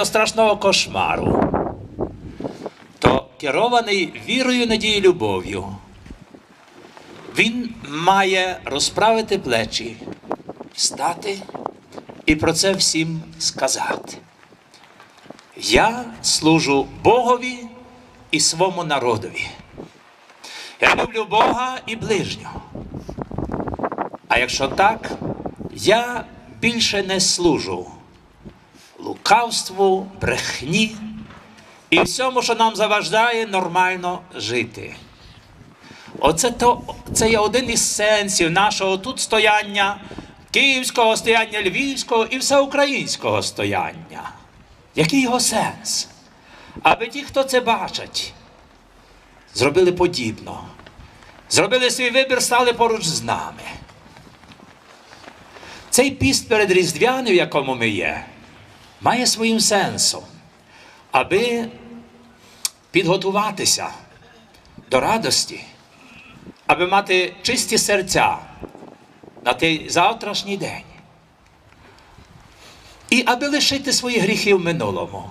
до страшного кошмару, то керований вірою, надією, любов'ю, він має розправити плечі, встати і про це всім сказати. Я служу Богові і своєму народові. Я люблю Бога і ближнього. А якщо так, я більше не служу лукавству, брехні і всьому, що нам заваждає нормально жити. Оце то, це є один із сенсів нашого тут стояння, київського стояння, львівського і всеукраїнського стояння. Який його сенс? Аби ті, хто це бачать, зробили подібно. Зробили свій вибір, стали поруч з нами. Цей піст перед Різдвяним, в якому ми є, має своїм сенсом, аби підготуватися до радості, аби мати чисті серця на той завтрашній день. І аби лишити свої гріхи в минулому.